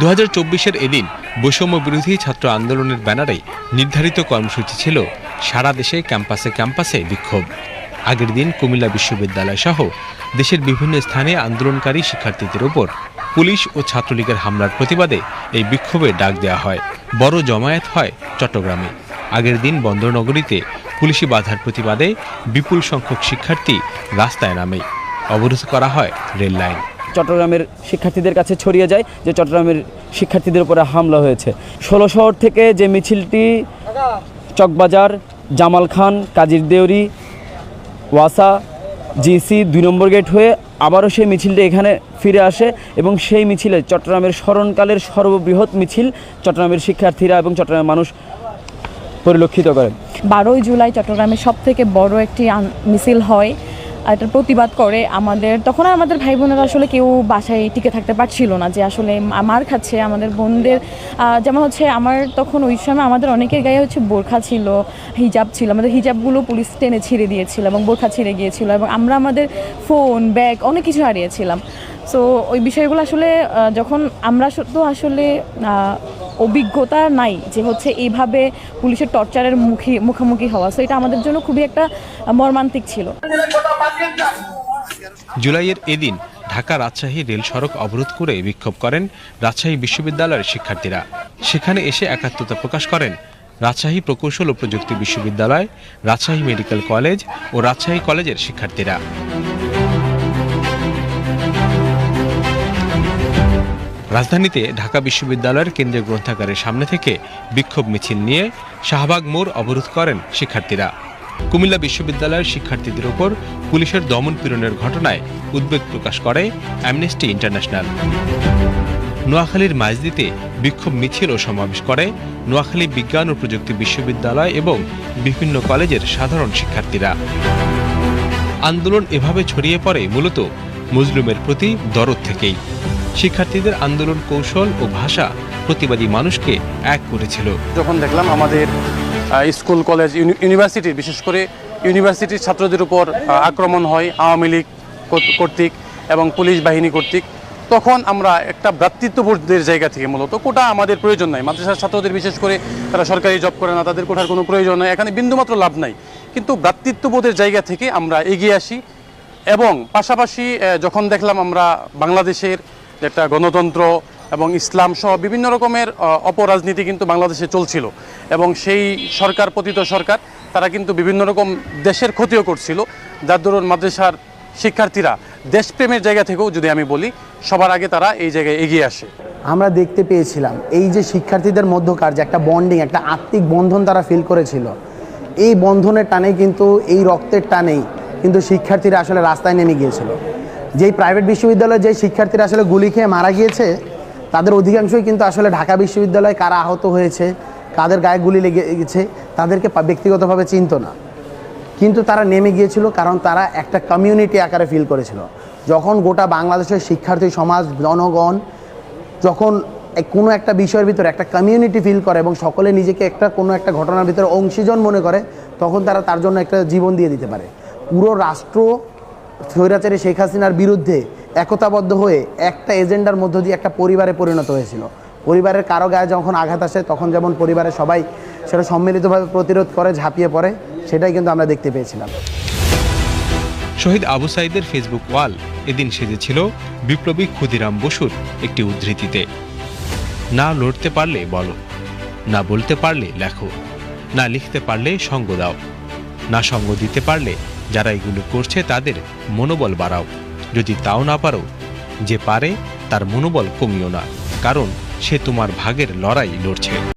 দু হাজার চব্বিশের এদিন বৈষম্য বিরোধী ছাত্র আন্দোলনের ব্যানারে নির্ধারিত কর্মসূচি ছিল সারা দেশে ক্যাম্পাসে ক্যাম্পাসে বিক্ষোভ। আগের দিন কুমিল্লা বিশ্ববিদ্যালয় সহ দেশের বিভিন্ন স্থানে আন্দোলনকারী শিক্ষার্থীদের ওপর পুলিশ ও ছাত্রলীগের হামলার প্রতিবাদে এই বিক্ষোভে ডাক দেওয়া হয়। বড় জমায়েত হয় চট্টগ্রামে। আগের দিন বন্দরনগরীতে পুলিশি বাধার প্রতিবাদে বিপুল সংখ্যক শিক্ষার্থী রাস্তায় নামে। অবরোধ করা হয় রেল লাইন। চট্টগ্রামের শিক্ষার্থীদের কাছে ছড়িয়ে যায় যে চট্টগ্রামের শিক্ষার্থীদের উপরে হামলা হয়েছে। ষোলো শহর থেকে যে মিছিলটি, চকবাজার জামাল খান কাজির দেউরি ওয়াসা, জিসি দুই নম্বর গেট হয়ে আবারও সেই মিছিলটি এখানে ফিরে আসে এবং সেই মিছিলে চট্টগ্রামের স্মরণকালের সর্ববৃহৎ মিছিল চট্টগ্রামের শিক্ষার্থীরা এবং চট্টগ্রামের মানুষ পরিলক্ষিত করে। বারোই জুলাই চট্টগ্রামে সব থেকে বড় একটি মিছিল হয়। আর এটার প্রতিবাদ করে আমাদের। তখন আর আমাদের ভাই বোনেরা আসলে কেউ বাসায় টিকে থাকতে পারছিল না যে আসলে আমার খাচ্ছে, আমাদের বোনদের যেমন হচ্ছে আমার তখন ওই সময় আমাদের অনেকের গায়ে হচ্ছে বোরখা ছিল, হিজাব ছিল। আমাদের হিজাবগুলো পুলিশ টেনে ছিঁড়ে দিয়েছিল এবং বোরখা ছিঁড়ে গিয়েছিল এবং আমরা আমাদের ফোন, ব্যাগ অনেক কিছু হারিয়েছিলাম। সো ওই বিষয়গুলো আসলে যখন আমরা তো আসলে অভিজ্ঞতা নাই যে হচ্ছে এইভাবে পুলিশের টর্চারের মুখী, মুখোমুখি হওয়া। সো এটা আমাদের জন্য খুবই একটা মর্মান্তিক ছিল। জুলাইয়ের এদিন ঢাকা রাজশাহী রেল সড়ক অবরোধ করে বিক্ষোভ করেন রাজশাহী বিশ্ববিদ্যালয়ের শিক্ষার্থীরা। সেখানে এসে একাত্মতা প্রকাশ করেন রাজশাহী প্রকৌশল ও প্রযুক্তি বিশ্ববিদ্যালয়, রাজশাহী মেডিকেল কলেজ ও রাজশাহী কলেজের শিক্ষার্থীরা। রাজধানীতে ঢাকা বিশ্ববিদ্যালয়ের কেন্দ্রীয় গ্রন্থাগারের সামনে থেকে বিক্ষোভ মিছিল নিয়ে শাহবাগ মোড় অবরোধ করেন শিক্ষার্থীরা। কুমিল্লা বিশ্ববিদ্যালয়ের শিক্ষার্থীদের ওপর পুলিশের দমন পীড়নের ঘটনায় উদ্বেগ প্রকাশ করে অ্যামনেস্টি ইন্টারন্যাশনাল নোয়াখালীর মাইজদিতে বিক্ষোভ মিছিল ও সমাবেশ করে নোয়াখালী বিজ্ঞান ও প্রযুক্তি বিশ্ববিদ্যালয় এবং বিভিন্ন কলেজের সাধারণ শিক্ষার্থীরা। আন্দোলন এভাবে ছড়িয়ে পড়ে মূলত মুসলিমের প্রতি দরদ থেকেই। শিক্ষার্থীদের আন্দোলন কৌশল ও ভাষা প্রতিবাদী মানুষকে এক করেছিল। যখন দেখলাম আমাদের স্কুল, কলেজ ইউনিভার্সিটি, বিশেষ করে ইউনিভার্সিটির ছাত্রদের উপর আক্রমণ হয় আওয়ামী লীগ কর্তৃক এবং পুলিশ বাহিনী কর্তৃক, তখন আমরা একটা ভ্রাতৃত্ববোধের জায়গা থেকে মূলত কোটা আমাদের প্রয়োজন নাই। মাদ্রাসার ছাত্রদের বিশেষ করে তারা সরকারি জব করে না, তাদের কোটার কোনো প্রয়োজন নাই, এখানে বিন্দুমাত্র লাভ নাই। কিন্তু ভ্রাতৃত্ববোধের জায়গা থেকে আমরা এগিয়ে আসি এবং পাশাপাশি যখন দেখলাম আমরা বাংলাদেশের একটা গণতন্ত্র এবং ইসলাম সহ বিভিন্ন রকমের অপরাজনীতি কিন্তু বাংলাদেশে চলছিল। এবং সেই সরকার, পতিত সরকার, তারা কিন্তু বিভিন্ন রকম দেশের ক্ষতিও করছিল। যার দরুন মাদ্রাসার শিক্ষার্থীরা দেশপ্রেমের জায়গা থেকেও যদি আমি বলি, সবার আগে তারা এই জায়গায় এগিয়ে আসে। আমরা দেখতে পেয়েছিলাম, এই যে শিক্ষার্থীদের মধ্যকার যে একটা বন্ডিং একটা আত্মিক বন্ধন তারা ফিল করেছিল, এই বন্ধনের টানেই কিন্তু, এই রক্তের টানেই কিন্তু শিক্ষার্থীরা আসলে রাস্তায় নেমে গিয়েছিল। যেই প্রাইভেট বিশ্ববিদ্যালয়ে যে শিক্ষার্থীরা আসলে গুলি খেয়ে মারা গিয়েছে, তাদের অধিকাংশই কিন্তু আসলে ঢাকা বিশ্ববিদ্যালয়ে কারা আহত হয়েছে, কাদের গায়ে গুলি লেগে গেছে, তাদেরকে ব্যক্তিগতভাবে চিনত না। কিন্তু তারা নেমে গিয়েছিল কারণ তারা একটা কমিউনিটি আকারে ফিল করেছিল। যখন গোটা বাংলাদেশের শিক্ষার্থী সমাজ, জনগণ যখন কোনো একটা বিষয়ের ভিতরে একটা কমিউনিটি ফিল করে এবং সকলে নিজেকে একটা কোনো একটা ঘটনার ভিতরে অংশীজন মনে করে, তখন তারা তার জন্য একটা জীবন দিয়ে দিতে পারে। পুরো রাষ্ট্র স্বৈরাচারী শেখ হাসিনার বিরুদ্ধে একতাবদ্ধ হয়ে একটা এজেন্ডার মধ্য দিয়ে একটা পরিবারে পরিণত হয়েছিল। পরিবারের কারও গায়ে যখন আঘাত আসে, তখন যেমন পরিবারের সবাই সেটা সম্মিলিতভাবে প্রতিরোধ করে, ঝাঁপিয়ে পড়ে, সেটাই কিন্তু আমরা দেখতে পেয়েছিলাম। শহীদ আবু সাইদের ফেসবুক ওয়াল এদিন সেজেছিল বিপ্লবী ক্ষুদিরাম বসুর একটি উদ্ধৃতিতে। না লড়তে পারলে বলো, না বলতে পারলে লেখো, না লিখতে পারলে সঙ্গ দাও, না সঙ্গ দিতে পারলে যারা এগুলো করছে তাদের মনোবল বাড়াও। যদি তাও না পারো, যে পারে তার মনোবল কমিও না, কারণ সে তোমার ভাগের লড়াই লড়ছে।